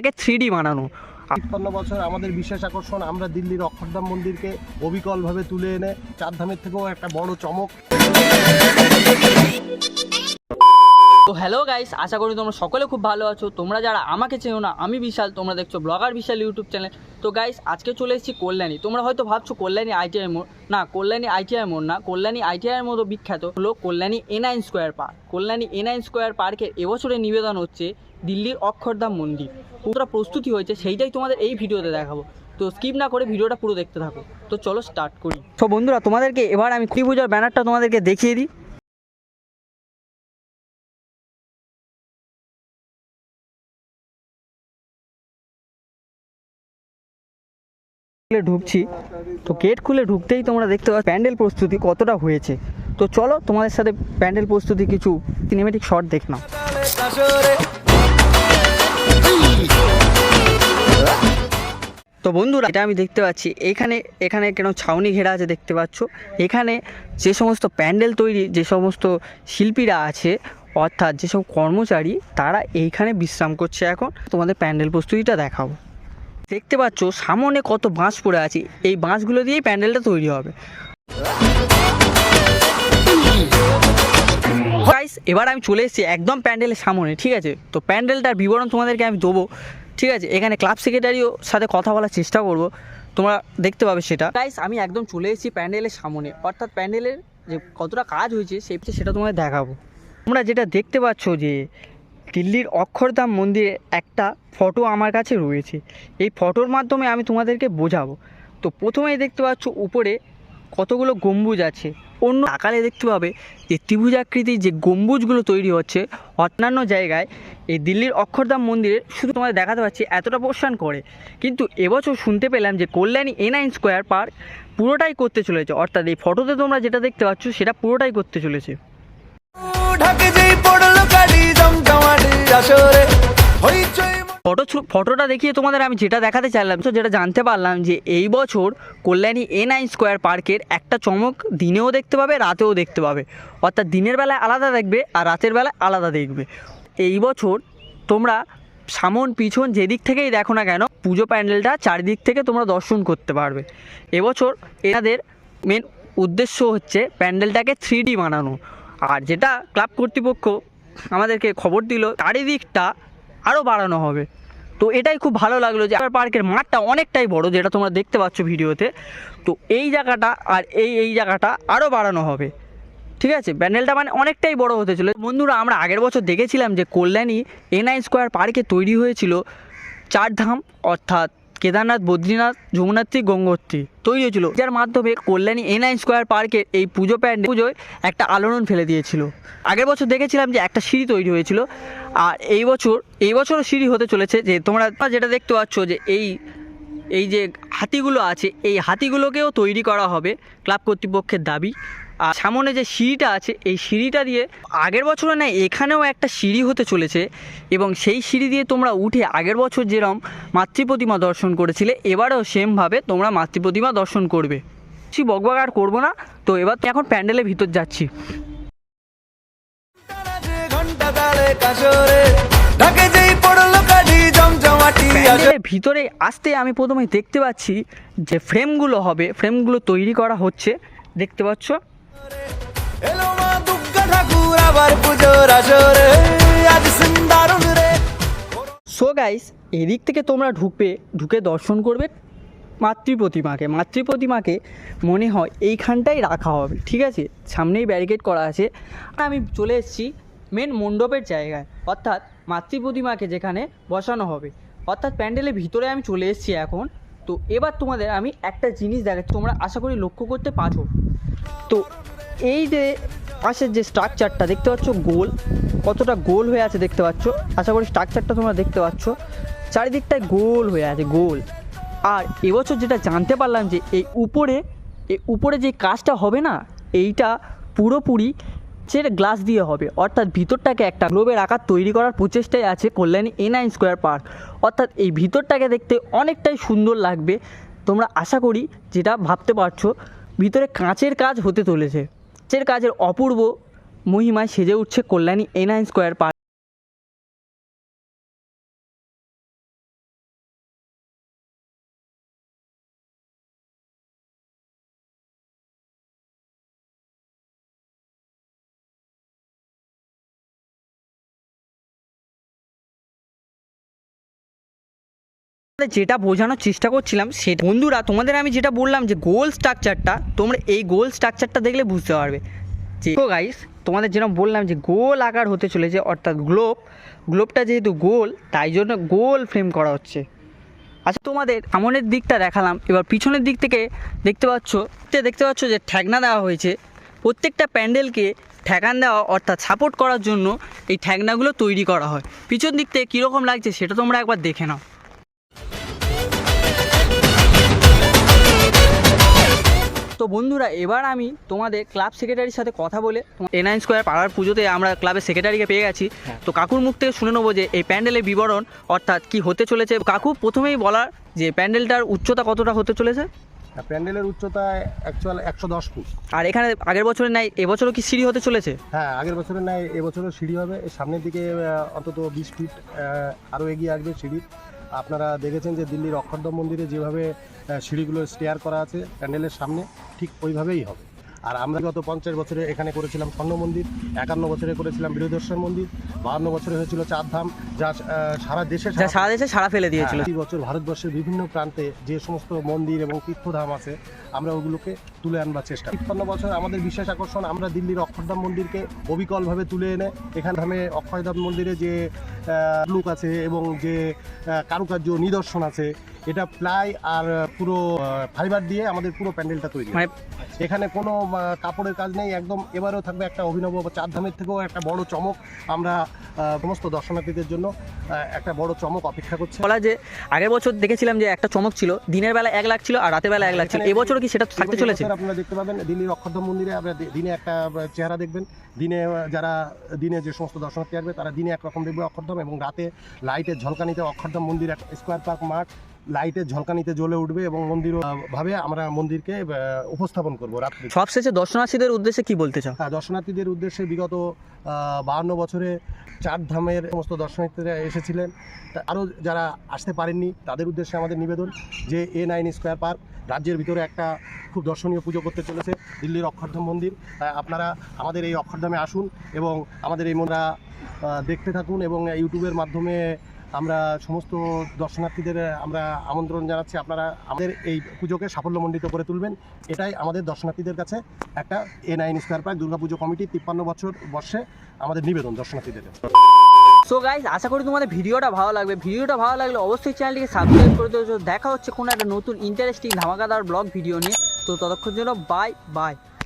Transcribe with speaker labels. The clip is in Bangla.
Speaker 1: প্যান্ডেলটাকে থ্রি বানানো।
Speaker 2: তিপ্পান্ন বছর আমাদের বিশেষ আকর্ষণ, আমরা দিল্লির অক্ষরধাম মন্দিরকে অবিকলভাবে তুলে এনে চারধামের থেকেও একটা বড় চমক।
Speaker 1: তো হ্যালো গাইস আশা করি তোমরা সকলে খুব ভালো আছো। তোমরা যারা আমাকে চেনো না, আমি বিশাল, তোমরা দেখছ ব্লগার বিশাল ইউটিউব চ্যানেল তো গাইস আজকে চলে এসেছি কল্যাণী। তোমরা হয়তো ভাবছ কল্যাণী আইটিআই মোড় না, কল্যাণী আইটিআই মোড় না, কল্যাণী আইটিআইয়ের মতো বিখ্যাত হলো Kalyani A nine square park Kalyani A nine square পার্কের এবছরের নিবেদন হচ্ছে দিল্লির অক্ষরধাম মন্দির। পুরোটা প্রস্তুতি হয়েছে সেইটাই তোমাদের এই ভিডিওতে দেখাবো। তো স্কিপ না করে ভিডিওটা পুরো দেখতে থাকো। তো চলো স্টার্ট করি। তো বন্ধুরা, তোমাদেরকে এবার আমি পূজার ব্যানারটা তোমাদেরকে দেখিয়ে দিই। খুলে ঢুকছি। তো গেট খুলে ঢুকতেই তোমরা দেখতে পাচ্ছ প্যান্ডেল প্রস্তুতি কতটা হয়েছে। তো চলো তোমাদের সাথে প্যান্ডেল প্রস্তুতি কিছু সিনেমেটিক শট দেখ নাও। তো বন্ধুরা, এটা আমি দেখতে পাচ্ছি। এখানে এখানে কেন ছাউনি ঘেরা আছে দেখতে পাচ্ছ। এখানে যে সমস্ত প্যান্ডেল তৈরি, যে সমস্ত শিল্পীরা আছে, অর্থাৎ যেসব কর্মচারী, তারা এইখানে বিশ্রাম করছে এখন। তোমাদের প্যান্ডেল প্রস্তুতিটা দেখাবো। দেখতে পাচ্ছ সামনে কত বাঁশ পড়ে আছে। এই বাঁশগুলো দিয়েই প্যান্ডেলটা তৈরি হবে। এবার আমি চলে এসেছি একদম প্যান্ডেলের সামনে, ঠিক আছে? তো প্যান্ডেলটার বিবরণ তোমাদেরকে আমি দেবো, ঠিক আছে? এখানে ক্লাব সেক্রেটারিও সাথে কথা বলার চেষ্টা করব। তোমরা দেখতে পাবে সেটা। গাইস আমি একদম চলে এসেছি প্যান্ডেলের সামনে। অর্থাৎ প্যান্ডেলের যে কতটা কাজ হয়েছে, সেই সেটা তোমাদের দেখাবো। তোমরা যেটা দেখতে পাচ্ছ যে দিল্লির অক্ষরধাম মন্দিরে একটা ফটো আমার কাছে রয়েছে। এই ফটোর মাধ্যমে আমি তোমাদেরকে বোঝাবো। তো প্রথমেই দেখতে পাচ্ছ উপরে কতগুলো গম্বুজ আছে। অন্য আকালে দেখতে পাবে যে ত্রিভুজাকৃতির যে গম্বুজগুলো তৈরি হচ্ছে, অন্যান্য জায়গায় এই দিল্লির অক্ষরধাম মন্দিরে শুধু তোমাদের দেখাতে পাচ্ছি এতটা পোর্শন করে। কিন্তু এবছর শুনতে পেলাম যে Kalyani A nine square park পুরোটাই করতে চলেছে। অর্থাৎ এই ফটোতে তোমরা যেটা দেখতে পাচ্ছ সেটা পুরোটাই করতে চলেছে। ফটো ফটোটা দেখিয়ে তোমাদের আমি যেটা দেখাতে চাইলাম, তো যেটা জানতে পারলাম যে এই বছর কল্যাণী এ নাইন স্কোয়ার পার্কের একটা চমক দিনেও দেখতে পাবে, রাতেও দেখতে পাবে। অর্থাৎ দিনের বেলায় আলাদা দেখবে আর রাতের বেলায় আলাদা দেখবে। এই বছর তোমরা সামন পিছন যেদিক থেকেই দেখো না কেন, পুজো প্যান্ডেলটা চারিদিক থেকে তোমরা দর্শন করতে পারবে। এবছর এনাদের মেন উদ্দেশ্য হচ্ছে প্যান্ডেলটাকে থ্রি বানানো। আর যেটা ক্লাব কর্তৃপক্ষ আমাদেরকে খবর দিল, চারিদিকটা আরও বাড়ানো হবে। তো এটাই খুব ভালো লাগল যে আমার পার্কের মাঠটা অনেকটাই বড়, যেটা তোমরা দেখতে পাচ্ছ ভিডিওতে। তো এই জায়গাটা আর এই এই জায়গাটা আরও বাড়ানো হবে। ঠিক আছে? প্যান্ডেলটা মানে অনেকটাই বড় হতে ছিল বন্ধুরা, আমরা আগের বছর দেখেছিলাম যে কল্যাণী এ নাইন স্কোয়ার পার্কে তৈরি হয়েছিল চার ধাম, অর্থাৎ কেদারনাথ, বদ্রীনাথ যমুনাত্রী গঙ্গোত্রী তৈরি হয়েছিল। যার মাধ্যমে কল্যাণী এ নাইন স্কোয়ার পার্কের এই পুজো প্যান্ডেল পুজোয় একটা আলোড়ন ফেলে দিয়েছিল। আগের বছর দেখেছিলাম যে একটা সিঁড়ি তৈরি হয়েছিল। আর এই বছর, এই বছরও সিঁড়ি হতে চলেছে যে তোমরা যেটা দেখতে পাচ্ছ যে এই এই যে হাতিগুলো আছে, এই হাতিগুলোকেও তৈরি করা হবে ক্লাব কর্তৃপক্ষের দাবি। আর সামনে যে সিঁড়িটা আছে, এই সিঁড়িটা দিয়ে আগের বছরে না এখানেও একটা সিঁড়ি হতে চলেছে এবং সেই সিঁড়ি দিয়ে তোমরা উঠে আগের বছর যেরম মাতৃ প্রতিমা দর্শন করেছিলে, এবারেও সেমভাবে তোমরা মাতৃ প্রতিমা দর্শন করবে। কিছু বকবক আর করব না, তো এবার এখন প্যান্ডেলের ভিতর যাচ্ছি। ভিতরে আসতে আমি প্রথমে দেখতে পাচ্ছি যে ফ্রেমগুলো হবে ফ্রেমগুলো তৈরি করা হচ্ছে। দেখতে পাচ্ছ? সো গাইস এদিক থেকে তোমরা ঢুকবে, ঢুকে দর্শন করবে মাতৃ প্রতিমাকে মাতৃ প্রতিমাকে মনে হয় এইখানটাই রাখা হবে, ঠিক আছে? সামনেই ব্যারিকেড করা আছে। আর আমি চলে এসেছি মেন মণ্ডপের জায়গায়, অর্থাৎ মাতৃ প্রতিমাকে যেখানে বসানো হবে। অর্থাৎ প্যান্ডেলের ভিতরে আমি চলে এসেছি এখন। তো এবার তোমাদের আমি একটা জিনিস দেখাচ্ছি, তোমরা আশা করি লক্ষ্য করতে পারো তো এই যে পাশের যে স্ট্রাকচারটা দেখতে পাচ্ছ গোল? কতটা গোল হয়ে আছে দেখতে পাচ্ছ? আশা করি স্ট্রাকচারটা তোমরা দেখতে পাচ্ছ। চারিদিকটায় গোল হয়ে আছে, গোল। আর এবছর যেটা জানতে পারলাম যে এই উপরে এই উপরে যে কাজটা হবে না, এইটা পুরোপুরি সেটা গ্লাস দিয়ে হবে। অর্থাৎ ভিতরটাকে একটা গ্লোবের আকার তৈরি করার প্রচেষ্টায় আছে Kalyani A nine square park অর্থাৎ এই ভিতরটাকে দেখতে অনেকটাই সুন্দর লাগবে। তোমরা আশা করি যেটা ভাবতে পারছ, ভিতরে কাঁচের কাজ হতে চলেছে। কাঁচের কাজের অপূর্ব মহিমায় সেজে উঠছে Kalyani A nine square park. যেটা বোঝানোর চেষ্টা করছিলাম সেটা বন্ধুরা, তোমাদের আমি যেটা বললাম যে গোল স্ট্রাকচারটা, তোমরা এই গোল স্ট্রাকচারটা দেখলে বুঝতে পারবে। যে গাইস তোমাদের যেরকম বললাম যে গোল আকার হতে চলেছে, অর্থাৎ গ্লোব গ্লোবটা যেহেতু গোল, তাই জন্য গোল ফ্রেম করা হচ্ছে। আচ্ছা তোমাদের সামনের দিকটা দেখালাম। এবার পিছনের দিক থেকে দেখতে পাচ্ছ দেখতে পাচ্ছ যে ঠ্যাকনা দেওয়া হয়েছে। প্রত্যেকটা প্যান্ডেলকে ঠ্যাকান দেওয়া, অর্থাৎ সাপোর্ট করার জন্য এই ঠ্যাকনাগুলো তৈরি করা হয়। পিছন দিক থেকে কীরকম লাগছে সেটা তোমরা একবার দেখে নাও। তো বন্ধুরা এবার আমি তোমাদের ক্লাব সেক্রেটারির সাথে কথা বলে এনআইন স্কোয়ার পাড়ার পুজোতে আমরা ক্লাবের সেক্রেটারিকে পেয়ে গেছি। তো কাকুর মুখ থেকে শুনে নেব যে এই প্যান্ডেলের বিবরণ অর্থাৎ কি হতে চলেছে। কাকু প্রথমেই বলার যে প্যান্ডেলটার উচ্চতা কতটা হতে চলেছে?
Speaker 2: প্যান্ডেলের উচ্চতা অ্যাকচুয়াল একশো দশ ফুট।
Speaker 1: আর এখানে আগের বছরের নাই এবছরও কি সিঁড়ি হতে চলেছে?
Speaker 2: হ্যাঁ আগের বছরের নাই এবছরও সিঁড়ি হবে। সামনের দিকে অন্তত বিশ ফিট আরও এগিয়ে আসবে সিঁড়ি। আপনারা দেখেছেন যে দিল্লির অক্ষরধাম মন্দিরে যেভাবে সিঁড়িগুলো স্টেয়ার করা আছে প্যান্ডেলের সামনে ঠিক ওইভাবেই হবে। আর আমরা গত পঞ্চাশ বছরে এখানে করেছিলাম স্বর্ণ মন্দির একান্ন বছরে করেছিলাম বীরদর্শন মন্দির বাহান্ন বছরে হয়েছিল চারধাম যা সারা দেশে
Speaker 1: সারা দেশে সারা ফেলে দিয়েছিল।
Speaker 2: প্রতি বছর ভারতবর্ষের বিভিন্ন প্রান্তে যে সমস্ত মন্দির এবং তীর্থধাম আছে আমরা ওগুলোকে তুলে আনবার চেষ্টা। তিপ্পান্ন বছর আমাদের বিশেষ আকর্ষণ আমরা দিল্লির অক্ষরধাম মন্দিরকে অবিকলভাবে তুলে এনে এখানে ধামে অক্ষয়ধাম মন্দিরে যে লুক আছে এবং যে কারুকার্য নিদর্শন আছে এটা প্লাই আর পুরো ফাইবার দিয়ে আমাদের পুরো প্যান্ডেলটা তৈরি
Speaker 1: মানে
Speaker 2: এখানে কোনো কাপড়ের কাজ নেই একদম এবারেও থাকবে একটা অভিনব চার ধামের থেকেও একটা বড় চমক আমরা সমস্ত দর্শনার্থীদের জন্য একটা বড় চমক অপেক্ষা করছে।
Speaker 1: বলা যে আগের বছর দেখেছিলাম যে একটা চমক ছিল দিনের বেলা এক লাখ ছিল আর রাতের বেলা এক লাখ ছিল। এবছরও কি সেটা থাকতে
Speaker 2: এবছর
Speaker 1: চলেছে
Speaker 2: আপনারা দেখতে পাবেন। দিল্লির অক্ষরধাম মন্দিরে আপনারা দিনে একটা চেহারা দেখবেন। দিনে যারা, দিনে যে সমস্ত দর্শনার্থী আসবে, তারা দিনে একরকম দেখবে অক্ষরধাম এবং রাতে লাইটের ঝলকানিতে অক্ষরধাম মন্দির এক স্কোয়ার পার্ক মাঠ লাইটের ঝলকানিতে জ্বলে উঠবে এবং মন্দির ভাবে আমরা মন্দিরকে উপস্থাপন করব রাত্রি।
Speaker 1: সবশেষে দর্শনার্থীদের উদ্দেশ্যে কি বলতে চাও?
Speaker 2: হ্যাঁ, দর্শনার্থীদের উদ্দেশ্যে বিগত বাহান্ন বছরে চার ধামের সমস্ত দর্শনার্থীরা এসেছিলেন। আরও যারা আসতে পারেননি তাদের উদ্দেশ্যে আমাদের নিবেদন যে এ নাইন স্কোয়ার পার্ক রাজ্যের ভিতরে একটা খুব দর্শনীয় পুজো করতে চলেছে দিল্লির অক্ষরধাম মন্দির। আপনারা আমাদের এই অক্ষরধামে আসুন এবং আমাদের এই মন্দিরা দেখতে থাকুন এবং ইউটিউবের মাধ্যমে আমরা সমস্ত দর্শনার্থীদের, আমরা আমন্ত্রণ জানাচ্ছি আপনারা আমাদের এই পুজোকে সাফল্যমণ্ডিত করে তুলবেন। এটাই আমাদের দর্শনার্থীদের কাছে একটা A nine square park Durgapuja committee তিপ্পান্ন বছর বর্ষে আমাদের নিবেদন দর্শনার্থীদের।
Speaker 1: সো গাইজ আশা করি তোমাদের ভিডিওটা ভালো লাগবে। ভিডিওটা ভালো লাগলে অবশ্যই চ্যানেলটিকে সাবস্ক্রাইব করে দিও। দেখা হচ্ছে কোনো একটা নতুন ইন্টারেস্টিং ধামাকাদার ব্লগ ভিডিও নিয়ে। তো ততক্ষণ জন্য বাই বাই